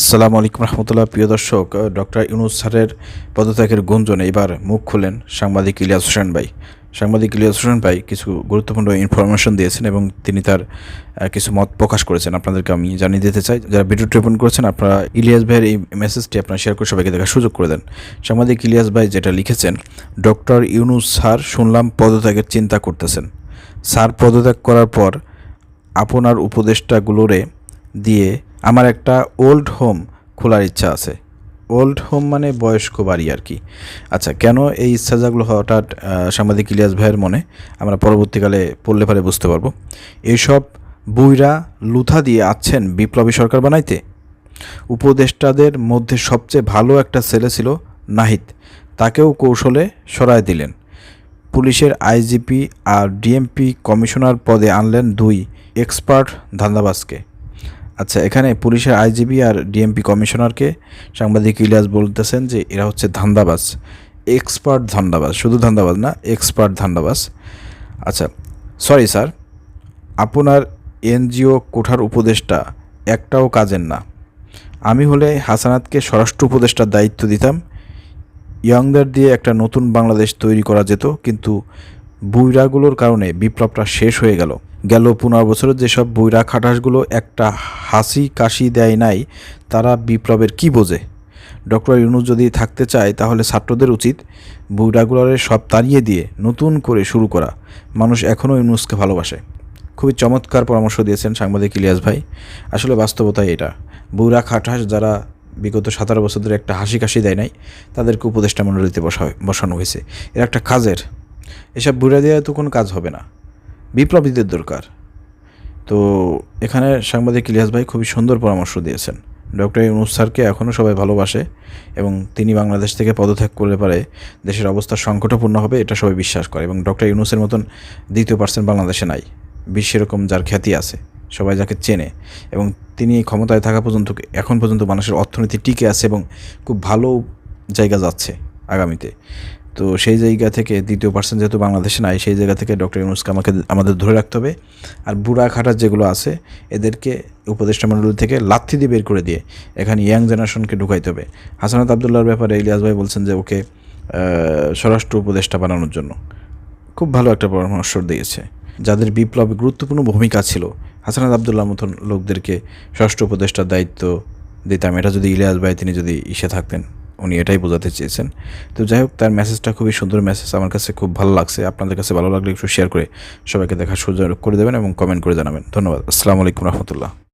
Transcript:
আসসালামু আলাইকুম রহমতুল্লাহ, প্রিয় দর্শক ডক্টর ইউনুস স্যারের পদত্যাগের গুঞ্জনে এবার মুখ খুলেন সাংবাদিক ইলিয়াস হোসেন ভাই। সাংবাদিক ইলিয়াস হোসেন ভাই কিছু গুরুত্বপূর্ণ ইনফরমেশন দিয়েছেন এবং তিনি তার কিছু মত প্রকাশ করেছেন। আপনাদেরকে আমি জানিয়ে দিতে চাই, যারা ভিডিও টেপন করেছেন, আপনারা ইলিয়াস ভাইয়ের এই মেসেজটি আপনারা শেয়ার করে সবাইকে দেখার সুযোগ করে দেন। সাংবাদিক ইলিয়াস ভাই যেটা লিখেছেন, ডক্টর ইউনুস স্যার, শুনলাম পদত্যাগের চিন্তা করতেছেন। স্যার পদত্যাগ করার পর আপনার উপদেষ্টাগুলোরে দিয়ে আমার একটা ওল্ড হোম খোলার ইচ্ছা আছে। ওল্ড হোম মানে বয়স্ক বাড়ি আর কি। আচ্ছা কেন এই ইচ্ছা জাগলো হঠাৎ সাংবাদিক ইলিয়াস ভাইয়ের মনে? আমরা পরবর্তীকালে পড়লে পারে বুঝতে পারব। এইসব বুইরা লুথা দিয়ে আছেন বিপ্লবী সরকার বানাইতে? উপদেষ্টাদের মধ্যে সবচেয়ে ভালো একটা ছেলে ছিল নাহিদ। তাকেও কৌশলে সরায় দিলেন। পুলিশের আইজিপি আর ডিএমপি কমিশনার পদে আনলেন দুই এক্সপার্ট ধান্দাবাজকে। আচ্ছা এখানে পুলিশের আইজিপি আর ডিএমপি কমিশনারকে সাংবাদিক ইলিয়াস বলতেছেন যে এরা হচ্ছে ধান্দাবাজ, এক্সপার্ট ধান্দাবাজ, শুধু ধান্দাবাজ না, এক্সপার্ট ধান্দাবাজ। আচ্ছা সরি স্যার, আপনার এনজিও কোঠার উপদেষ্টা একটাও কাজের না। আমি হলে হাসানাতকে স্বরাষ্ট্র উপদেষ্টার দায়িত্ব দিতাম। ইয়াংদের দিয়ে একটা নতুন বাংলাদেশ তৈরি করা যেত, কিন্তু বুইরাগুলোর কারণে বিপ্লবটা শেষ হয়ে গেল। গেল পনেরো বছরের যেসব বুইরা খাটাসগুলো একটা হাসি কাশি দেয় নাই, তারা বিপ্লবের কি বোঝে? ডক্টর ইউনুস যদি থাকতে চায়, তাহলে ছাত্রদের উচিত বুইরাগুলোরে সব তাড়িয়ে দিয়ে নতুন করে শুরু করা। মানুষ এখনও ইউনুসকে ভালোবাসে। খুবই চমৎকার পরামর্শ দিয়েছেন সাংবাদিক ইলিয়াস ভাই। আসলে বাস্তবতাই এটা। বুড়া খাটাস যারা বিগত সতেরো বছর ধরে একটা হাসি কাশি দেয় নাই, তাদেরকে উপদেষ্টা মণ্ডলীতে বসা বসানো হয়েছে। এর একটা কাজের এসব বুড়া দেওয়া তো কোনো কাজ হবে না। বিপ্লবীদের দরকার। তো এখানে সাংবাদিক ইলিয়াস ভাই খুবই সুন্দর পরামর্শ দিয়েছেন। ডক্টর ইউনুস স্যারকে এখনও সবাই ভালোবাসে এবং তিনি বাংলাদেশ থেকে পদত্যাগ করলে পারে দেশের অবস্থা সংকটপূর্ণ হবে এটা সবাই বিশ্বাস করে এবং ডক্টর ইউনুসের মতন দ্বিতীয় পার্সেন্ট বাংলাদেশে নাই। বিশ্বে এরকম যার খ্যাতি আছে, সবাই যাকে চেনে এবং তিনি ক্ষমতায় থাকা পর্যন্ত, এখন পর্যন্ত মানুষের অর্থনীতি টিকে আছে এবং খুব ভালো জায়গা যাচ্ছে আগামীতে। তো সেই জায়গা থেকে দ্বিতীয় পার্সেন্ট যেহেতু বাংলাদেশে নাই, সেই জায়গা থেকে ডক্টর ইউনুসকে আমাকে আমাদের ধরে রাখতে হবে। আর বুড়া খাটার যেগুলো আছে, এদেরকে উপদেষ্টা মণ্ডল থেকে লাথি দিয়ে বের করে দিয়ে এখানে ইয়াং জেনারেশনকে ঢুকাইতে হবে। হাসানাত আবদুল্লাহর ব্যাপারে ইলিয়াস ভাই বলছেন যে ওকে স্বরাষ্ট্র উপদেষ্টা বানানোর জন্য। খুব ভালো একটা পরামর্শ দিয়েছে। যাদের বিপ্লবে গুরুত্বপূর্ণ ভূমিকা ছিল, হাসানাত আবদুল্লাহ মতন লোকদেরকে ষষ্ঠ উপদেষ্টার দায়িত্ব দিতাম। এটা যদি ইলিয়াস ভাই, তিনি যদি ইসে থাকতেন। উনি এটাই বোঝাতে চেয়েছেন। তো যাই হোক, তার মেসেজটা খুবই সুন্দর মেসেজ আমার কাছে খুব ভালো লাগছে। আপনাদের কাছে ভালো লাগলে একটু শেয়ার করে সবাইকে দেখার সুযোগ করে দেবেন এবং কমেন্ট করে জানাবেন। ধন্যবাদ। আসসালামু আলাইকুম রহমতুল্লাহ।